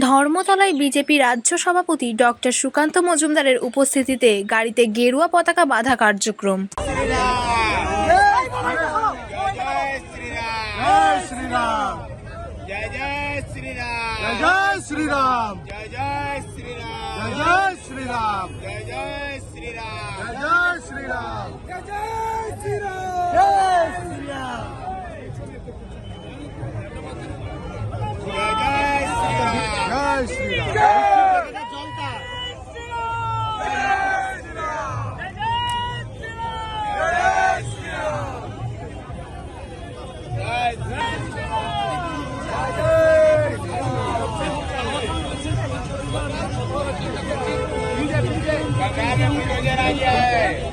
ধর্মতলায় বিজেপি রাজ্য সভাপতি ডক্টর সুকান্ত মজুমদারের উপস্থিতিতে গাড়িতে গেরুয়া পতাকা বাধা কার্যক্রম। জয় শ্রীরাম। জয় জয় শ্রীরাম। জয় জয় জয় শ্রীরাম। জয় শ্রীরাম জয় জয় শ্রীরাম জয় শ্রীরাম জয় জয় শ্রীরাম জয় শ্রীরাম জয় জয় শ্রীরাম জয় শ্রীরাম জয়